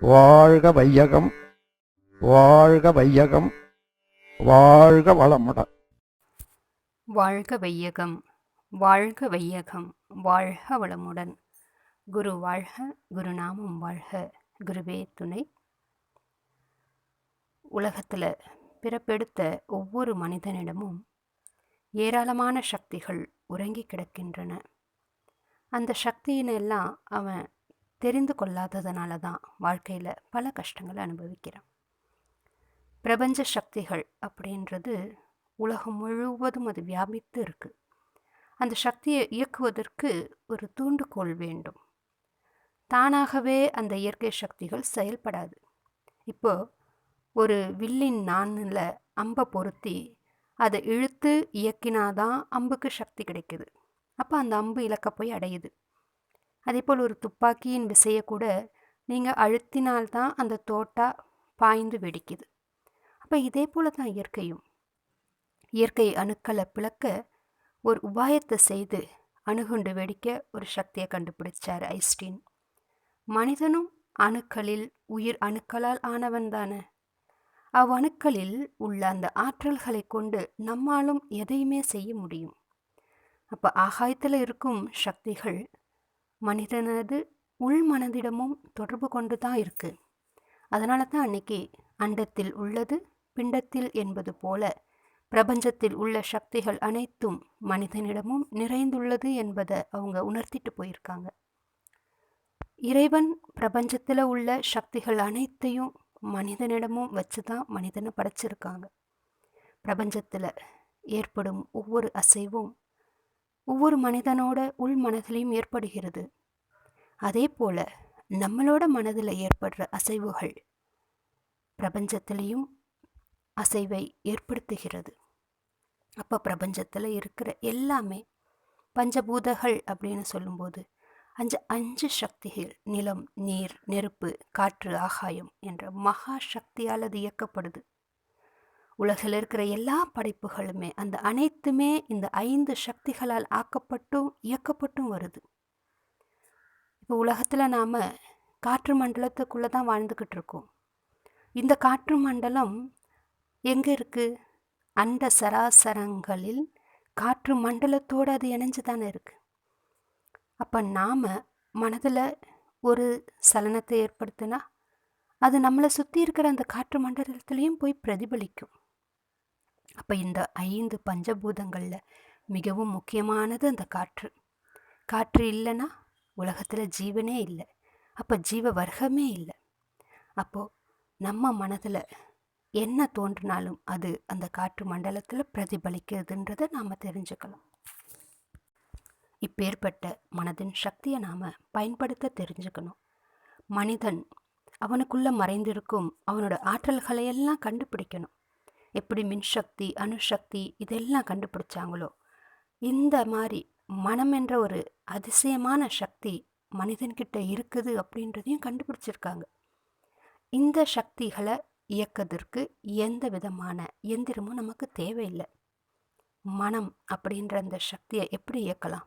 வாழ்க வையகம் வாழ்க வையகம் வாழ்க வளமுடன் வாழ்க வையகம் வாழ்க வையகம் வாழ்க வளமுடன். குரு வாழ்க குருநாமம் வாழ்க. குருவே துணை. உலகத்தில் பிறப்பெடுத்த ஒவ்வொரு மனிதனிடமும் ஏராளமான சக்திகள் உறங்கி கிடக்கின்றன. அந்த சக்தியினெல்லாம் அவன் தெரிந்து கொள்ளாததுனால தான் வாழ்க்கையில் பல கஷ்டங்களை அனுபவிக்கிறோம் பிரபஞ்ச சக்திகள் அப்படின்றது உலகம் முழுவதும் அது வியாபித்து இருக்குது அந்த சக்தியை இயக்குவதற்கு ஒரு தூண்டுகோல் வேண்டும். தானாகவே அந்த இயற்கை சக்திகள் செயல்படாது. இப்போ ஒரு வில்லின் நாணில் அம்பை பொருத்தி அதை இழுத்து இயக்கினாதான் அம்புக்கு சக்தி கிடைக்குது. அப்போ அந்த அம்பு இலக்க போய் அடையுது. அதேபோல் ஒரு துப்பாக்கியின் விசையை கூட நீங்கள் அழுத்தினால்தான் அந்த தோட்டா பாய்ந்து வெடிக்குது. அப்போ இதே போல தான் இயற்கையும். இயற்கை அணுக்களை பிளக்க ஒரு உபாயத்தை செய்து அணுகுண்டு வெடிக்க ஒரு சக்தியை கண்டுபிடிச்சார் ஐஸ்டீன் மனிதனும் அணுக்களில் உயிர் அணுக்களால் ஆனவன் தானே. அவ்வணுக்களில் உள்ள அந்த ஆற்றல்களை கொண்டு நம்மாலும் எதையுமே செய்ய முடியும். அப்போ ஆகாயத்தில் இருக்கும் சக்திகள் மனிதனது உள் மனதிடமும் தொடர்பு கொண்டு தான் இருக்குது அதனால தான் அன்னைக்கு அண்டத்தில் உள்ளது பிண்டத்தில் என்பது போல பிரபஞ்சத்தில் உள்ள சக்திகள் அனைத்தும் மனிதனிடமும் நிறைந்துள்ளது என்பதை அவங்க உணர்த்திட்டு போயிருக்காங்க. இறைவன் பிரபஞ்சத்தில் உள்ள சக்திகள் அனைத்தையும் மனிதனிடமும் வச்சு தான் மனிதனை படைச்சிருக்காங்க. பிரபஞ்சத்தில் ஏற்படும் ஒவ்வொரு அசைவும் ஒவ்வொரு மனிதனோட உள் மனதிலையும் ஏற்படுகிறது. அதே போல நம்மளோட மனதில் ஏற்படுற அசைவுகள் பிரபஞ்சத்திலையும் அசைவை ஏற்படுத்துகிறது. அப்போ பிரபஞ்சத்தில் இருக்கிற எல்லாமே பஞ்சபூதங்கள் அப்படின்னு சொல்லும்போது அஞ்சு அஞ்சு சக்திகள் நிலம் நீர் நெருப்பு காற்று ஆகாயம் என்ற மகா சக்தியால் அது இயக்கப்படுது. உலகில் இருக்கிற எல்லா படைப்புகளுமே அந்த அனைத்துமே இந்த ஐந்து சக்திகளால் ஆக்கப்பட்டும் இயக்கப்பட்டும் வருது. இப்போ உலகத்தில் நாம் காற்று மண்டலத்துக்குள்ளே தான் வாழ்ந்துக்கிட்டு இருக்கோம். இந்த காற்று மண்டலம் எங்கே இருக்குது அந்த சராசரங்களில் காற்று மண்டலத்தோடு அது இணைஞ்சு தானே இருக்குது அப்போ நாம் மனதில் ஒரு சலனத்தை ஏற்படுத்தினா அது நம்மளை சுற்றி இருக்கிற அந்த காற்று மண்டலத்திலையும் போய் பிரதிபலிக்கும். அப்போ இந்த ஐந்து பஞ்சபூதங்களில் மிகவும் முக்கியமானது அந்த காற்று. காற்று இல்லைன்னா உலகத்தில் ஜீவனே இல்லை. அப்போ ஜீவ வர்க்கமே இல்லை. அப்போது நம்ம மனதில் என்ன தோன்றினாலும் அது அந்த காற்று மண்டலத்தில் பிரதிபலிக்கிறதுன்றதை நாம் தெரிஞ்சுக்கலாம் இப்பேற்பட்ட மனதின் சக்தியை நாம் பயன்படுத்த தெரிஞ்சுக்கணும். மனிதன் அவனுக்குள்ளே மறைந்திருக்கும் அவனோட ஆற்றல்களை எல்லாம் கண்டுபிடிக்கணும். எப்படி மின்சக்தி அணுசக்தி இதெல்லாம் கண்டுபிடிச்சாங்களோ? இந்த மாதிரி மனம் என்ற ஒரு அதிசயமான சக்தி மனிதன்கிட்ட இருக்குது அப்படின்றதையும் கண்டுபிடிச்சிருக்காங்க. இந்த சக்திகளை இயக்கத்திற்கு எந்த விதமான எந்திரமும் நமக்கு தேவையில்லை. மனம் அப்படின்ற அந்த சக்தியை எப்படி இயக்கலாம்?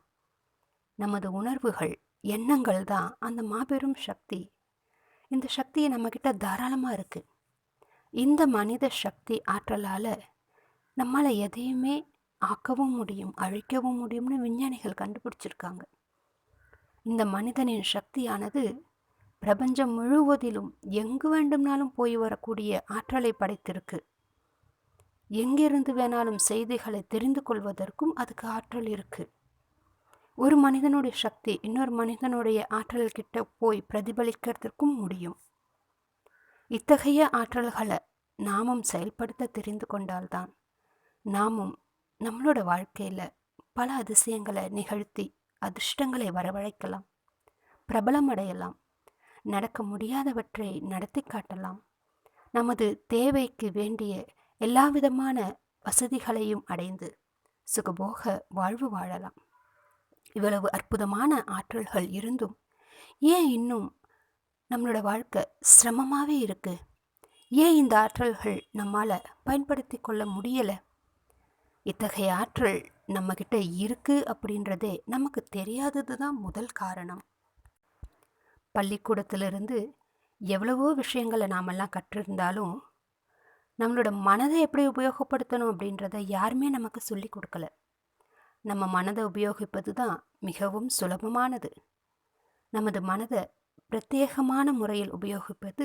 நமது உணர்வுகள் எண்ணங்கள் தான் அந்த மாபெரும் சக்தி. இந்த சக்தியை நம்மக்கிட்ட தாராளமாக இருக்குது இந்த மனித சக்தி ஆற்றலால் நம்மளை எதையுமே ஆக்கவும் முடியும் அழிக்கவும் முடியும்னு விஞ்ஞானிகள் கண்டுபிடிச்சிருக்காங்க. இந்த மனிதனின் சக்தியானது பிரபஞ்சம் முழுவதிலும் எங்கு வேண்டும்னாலும் போய் வரக்கூடிய ஆற்றலை படைத்திருக்கு. எங்கிருந்து வேணாலும் செய்திகளை தெரிந்து கொள்வதற்கும் அதுக்கு ஆற்றல் இருக்குது ஒரு மனிதனுடைய சக்தி இன்னொரு மனிதனுடைய ஆற்றல் கிட்ட போய் பிரதிபலிக்கிறதுக்கும் முடியும். இத்தகைய ஆற்றல்களை நாமும் செயல்படுத்த தெரிந்து கொண்டால்தான் நாமும் நம்மளோட வாழ்க்கையில் பல அதிசயங்களை நிகழ்த்தி அதிர்ஷ்டங்களை வரவழைக்கலாம். பிரபலமடையலாம். நடக்க முடியாதவற்றை நடத்தி காட்டலாம். நமது தேவைக்கு வேண்டிய எல்லா விதமான வசதிகளையும் அடைந்து சுகபோக வாழ்வு வாழலாம். இவ்வளவு அற்புதமான ஆற்றல்கள் இருந்தும் ஏன் இன்னும் நம்மளோட வாழ்க்கை சிரமமாகவே இருக்குது ஏன் இந்த ஆற்றல்கள் நம்மால் பயன்படுத்தி கொள்ள முடியலை? இத்தகைய ஆற்றல் நம்மக்கிட்ட இருக்குது அப்படின்றதே நமக்கு தெரியாதது தான் முதல் காரணம். பள்ளிக்கூடத்திலிருந்து எவ்வளவோ விஷயங்களை நாமெல்லாம் கற்றிருந்தாலும் நம்மளோட மனதை எப்படி உபயோகப்படுத்தணும் அப்படின்றத யாருமே நமக்கு சொல்லி கொடுக்கல. நம்ம மனதை உபயோகிப்பது தான் மிகவும் சுலபமானது. நமது மனதை பிரத்யேகமான முறையில் உபயோகிப்பது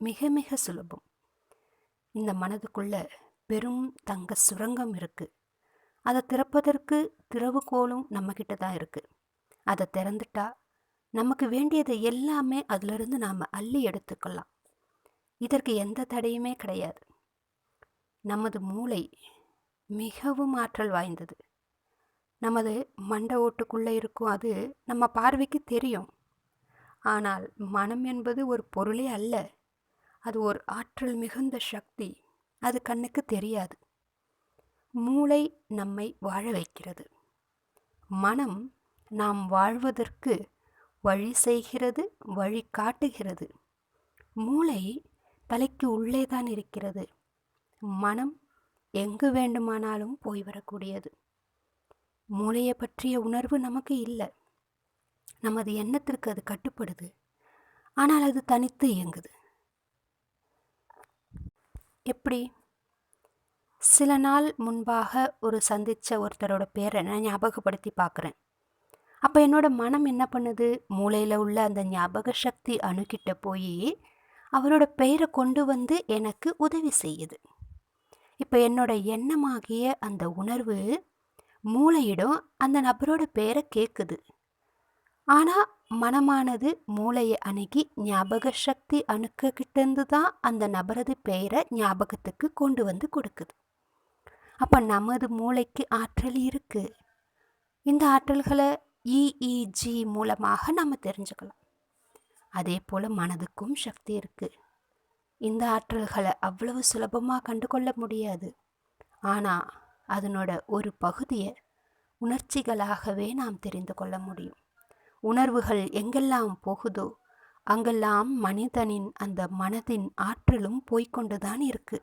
மிக மிக சுலபம். இந்த மனதுக்குள்ள பெரும் தங்க சுரங்கம் இருக்குது அதை திறப்பதற்கு திறவுகோலும் நம்மக்கிட்ட தான் இருக்குது அதை திறந்துட்டா நமக்கு வேண்டியது எல்லாமே அதிலிருந்து நாம் அள்ளி எடுத்துக்கலாம். இதற்கு எந்த தடையுமே கிடையாது. நமது மூளை மிகவும் ஆற்றல் வாய்ந்தது. நமது மண்டை ஓட்டுக்குள்ளே இருக்கும் அது நம்ம பார்வைக்கு தெரியும். ஆனால் மனம் என்பது ஒரு பொருளே அல்ல. அது ஒரு ஆற்றல் மிகுந்த சக்தி. அது கண்ணுக்கு தெரியாது. மூளை நம்மை வாழ வைக்கிறது. மனம் நாம் வாழ்வதற்கு வழி செய்கிறது வழி காட்டுகிறது. மூளை தலைக்கு உள்ளே தான் இருக்கிறது. மனம் எங்கு வேண்டுமானாலும் போய் வரக்கூடியது. மூளையை பற்றிய உணர்வு நமக்கு இல்லை. நமது எண்ணத்திற்கு அது கட்டுப்படுது. ஆனால் அது தனித்து இயங்குது. எப்படி? சில நாள் முன்பாக ஒரு சந்தித்த ஒருத்தரோட பேரை நான் ஞாபகப்படுத்தி பார்க்குறேன். அப்போ என்னோட மனம் என்ன பண்ணுது? மூளையில் உள்ள அந்த ஞாபக சக்தி அணுகிட்ட போய் அவரோட பெயரை கொண்டு வந்து எனக்கு உதவி செய்யுது. இப்போ என்னோட எண்ணமாகிய அந்த உணர்வு மூளையிடம் அந்த நபரோட பெயரை கேட்குது ஆனால் மனமானது மூளையை அணுகி ஞாபக சக்தி அணுக்கிட்டேருந்து தான் அந்த நபரது பெயரை ஞாபகத்துக்கு கொண்டு வந்து கொடுக்குது. அப்போ நமது மூளைக்கு ஆற்றல் இருக்குது இந்த ஆற்றல்களை இஇஜி மூலமாக நம்ம தெரிஞ்சுக்கலாம். அதே போல் மனதுக்கும் சக்தி இருக்குது இந்த ஆற்றல்களை அவ்வளவு சுலபமாக கண்டுகொள்ள முடியாது. ஆனால் அதனோட ஒரு பகுதியை உணர்ச்சிகளாகவே நாம் தெரிந்து கொள்ள முடியும். உணர்வுகள் எங்கெல்லாம் போகுதோ அங்கெல்லாம் மனிதனின் அந்த மனதின் ஆற்றலும் போய்கொண்டுதான் இருக்கு.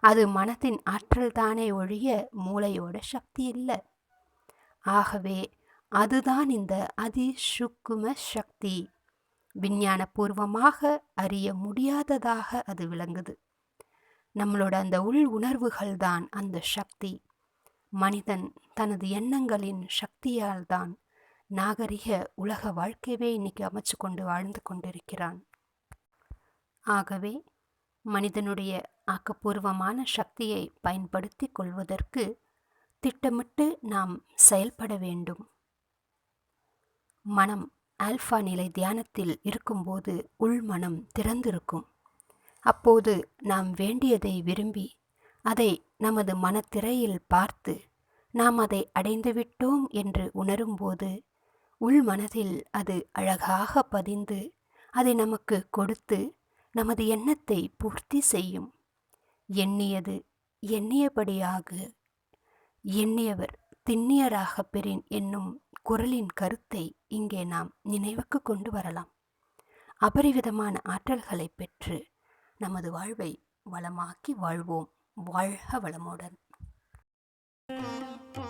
அது மனதின் ஆற்றல் தானே ஒழிய மூளையோட சக்தி இல்லை. ஆகவே அதுதான் இந்த அதிசுக்கும சக்தி. விஞ்ஞானபூர்வமாக அறிய முடியாததாக அது விளங்குது. நம்மளோட அந்த உள் உணர்வுகள் தான் அந்த சக்தி. மனிதன் தனது எண்ணங்களின் சக்தியால் தான் நாகரிக உலக வாழ்க்கையவே இன்னைக்கு அமைச்சு கொண்டு வாழ்ந்து கொண்டிருக்கிறான். ஆகவே மனிதனுடைய ஆக்கப்பூர்வமான சக்தியை பயன்படுத்தி கொள்வதற்கு திட்டமிட்டு நாம் செயல்பட வேண்டும். மனம் ஆல்ஃபா நிலை தியானத்தில் இருக்கும்போது உள் மனம் திறந்திருக்கும். அப்போது நாம் வேண்டியதை விரும்பி அதை நமது மனத்திரையில் பார்த்து நாம் அதை அடைந்துவிட்டோம் என்று உணரும்போது உள் மனதில் அது அழகாக பதிந்து அதை நமக்கு கொடுத்து நமது எண்ணத்தை பூர்த்தி செய்யும். எண்ணியது எண்ணியபடியாக எண்ணியவர் திண்ணியராக பெறின் என்னும் குரலின் கருத்தை இங்கே நாம் நினைவுக்கு கொண்டு வரலாம். அபரிவிதமான ஆற்றல்களை பெற்று நமது வாழ்வை வளமாக்கி வாழ்வோம். வாழ்க வளமுடன்.